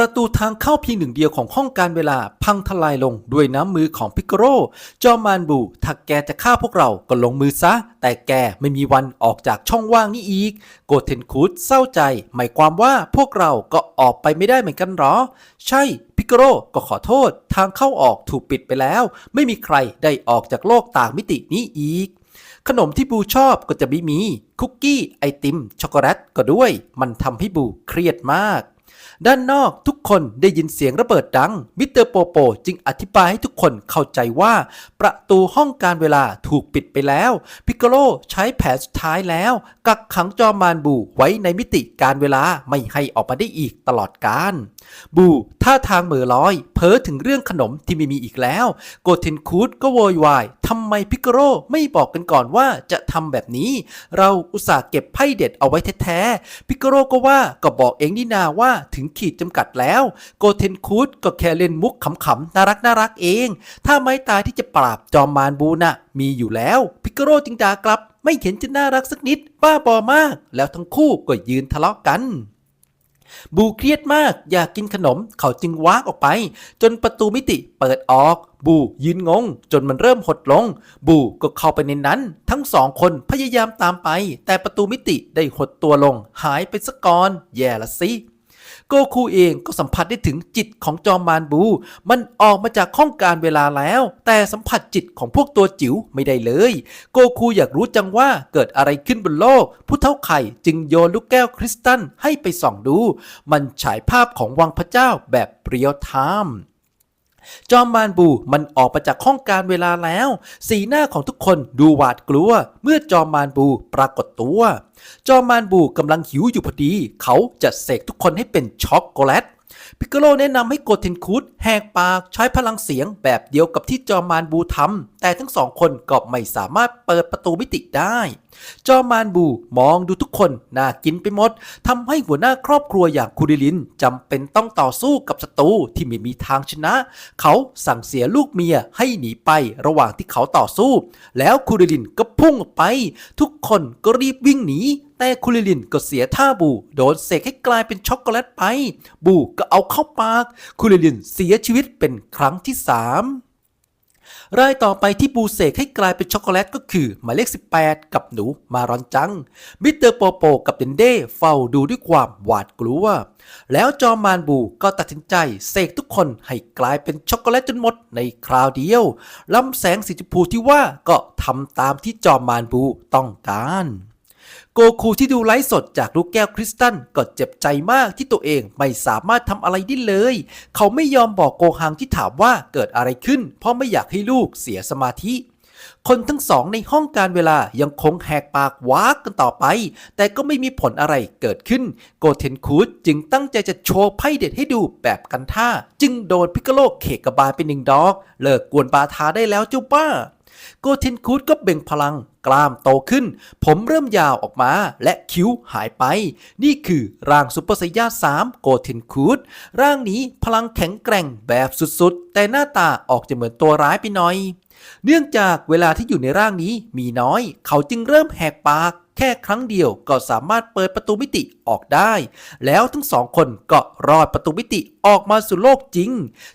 ประตูทางเข้าเพียงหนึ่งเดียวของห้องการเวลาพังทลายลงด้วยน้ำมือของพิกโร จอมานบูถ้าแกจะฆ่าพวกเราก็ลงมือซะ แต่แกไม่มีวันออกจากช่องว่างนี้อีก โกเทนคูดเศร้าใจ หมายความว่าพวกเราก็ออกไปไม่ได้เหมือนกันหรอ ใช่พิกโรก็ขอโทษ ทางเข้าออกถูกปิดไปแล้ว ไม่มีใครได้ออกจากโลกต่างมิตินี้อีกขนมที่บูชอบก็จะไม่มี คุกกี้ไอติม ช็อกโกแลตก็ด้วย มันทำให้บูเครียดมาก ด้านนอกทุกคนได้ยินเสียงระเบิดดัง มิสเตอร์โปโปจึงอธิบายให้ทุกคนเข้าใจว่า ประตูห้องการเวลาถูกปิดไปแล้ว พิกโกโลใช้แผนสุดท้ายแล้ว กักขังจอมานบูไว้ในมิติการเวลาไม่ให้ออกมาได้อีกตลอดกาลบู ท่าทางเหม่อลอย เพ้อถึงเรื่องขนมที่ไม่มีอีกแล้ว โกเทนคูดก็โวยวายทำไมพิกโกโลไม่บอกกันก่อนว่าจะทำแบบนี้ เราอุตส่าห์เก็บไพ่เด็ดเอาไว้แท้ๆพิกโกโลก็ว่าก็บอกเองนี่นาว่าถึงขีดจำกัดแล้ว โกเทนคูดก็แค่เล่นมุกขำๆน่ารักน่ารักเอง ถ้าไม้ตายที่จะปราบจอมมารบูน่ะมีอยู่แล้ว พิกโกโลจึงด่ากลับ ไม่เห็นจะน่ารักสักนิดบ้าบอมาก แล้วทั้งคู่ก็ยืนทะเลาะกัน บูเครียดมากอยากกินขนมเขาจึงวากออกไป จนประตูมิติเปิดออก บูยืนงง จนมันเริ่มหดลง บูก็เข้าไปในนั้น ทั้งสองคนพยายามตามไป แต่ประตูมิติได้หดตัวลง หายไปสักก่อนแย่ละสิ โกคูเองก็สัมผัสได้ถึงจิตของจอมมารบู มันออกมาจากข้องการเวลาแล้ว แต่สัมผัสจิตของพวกตัวจิ๋วไม่ได้เลย โกคูอยากรู้จังว่าเกิดอะไรขึ้นบนโลก ผู้เท่าไข่จึงโยนลูกแก้วคริสตัลให้ไปส่องดู มันฉายภาพของวังพระเจ้าแบบเรียลไทม์ จอมมารบูมันออกมาจากห้องการเวลาแล้ว สีหน้าของทุกคนดูหวาดกลัว เมื่อจอมมารบูปรากฏตัว จอมมารบูกำลังหิวอยู่พอดี เขาจะเสกทุกคนให้เป็นช็อกโกแลต พิกโลแนะนำให้โกเทนคุดแหกปากใช้พลังเสียงแบบเดียวกับที่จอมมารบูทำแต่ทั้งสองคนก็ไม่สามารถเปิดประตูมิติได้ จอมมารบูมองดูทุกคนน่ากินไปหมดทำให้หัวหน้าครอบครัวอย่างคูริลินจำเป็นต้องต่อสู้กับศัตรูที่ไม่มีทางชนะ เขาสั่งเสียลูกเมียให้หนีไประหว่างที่เขาต่อสู้ แล้วคูริลินก็พุ่งออกไป ทุกคนก็รีบวิ่งหนี แต่คูริลินก็เสียท่าบู โดนเสกให้กลายเป็นช็อกโกแลตไป บูก็เอาเข้าปากคูริลินเสียชีวิตเป็นครั้งที่สามรายต่อไปที่บูเสกให้กลายเป็นช็อกโกแลตก็คือหมายเลข 18 กับหนูมารอนจัง มิสเตอร์โปโปกับเดนเด้เฝ้าดูด้วยความหวาดกลัว แล้วจอมานบูก็ตัดสินใจเสกทุกคนให้กลายเป็นช็อกโกแลตจนหมดในคราวเดียวลำแสงสีชมพูที่ว่าก็ทำตามที่จอมานบูต้องการ โกคูที่ดูไลฟ์สดจากลูกแก้วคริสตัลก็เจ็บใจมากที่ตัวเองไม่สามารถทำอะไรได้เลย เขาไม่ยอมบอกโกฮังที่ถามว่าเกิดอะไรขึ้น เพราะไม่อยากให้ลูกเสียสมาธิคนทั้งสองในห้องการเวลายังคงแหกปากวากกันต่อไป แต่ก็ไม่มีผลอะไรเกิดขึ้น โกเทนคูดจึงตั้งใจจะโชว์ไพ่เด็ดให้ดูแบบกันท่า จึงโดนพิกโลเขกกระบาลไปหนึ่งดอก เลิกกวนบาทาได้แล้วเจ้าบ้า โกเทนคูดก็เบ่งพลังกล้ามโตขึ้น ผมเริ่มยาวออกมาและคิ้วหายไป นี่คือร่างซุปเปอร์ไซย่า3โกเทนคูดร่างนี้พลังแข็งแกร่งแบบสุดๆ แต่หน้าตาออกจะเหมือนตัวร้ายไปหน่อย เนื่องจากเวลาที่อยู่ในร่างนี้มีน้อย เขาจึงเริ่มแหกปากแค่ครั้งเดียวก็สามารถเปิดประตูมิติออกได้ แล้วทั้งสองคนก็รอดประตูมิติออกมาสู่โลกจริง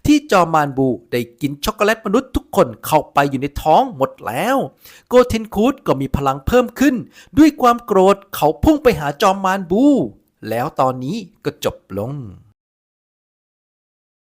ที่จอมมานบูได้กินช็อกโกแลตมนุษย์ทุก คนเข้าไปอยู่ในท้องหมดแล้ว โกเทนคูดก็มีพลังเพิ่มขึ้น ด้วยความโกรธเขาพุ่งไปหาจอมมานบู แล้วตอนนี้ก็จบลง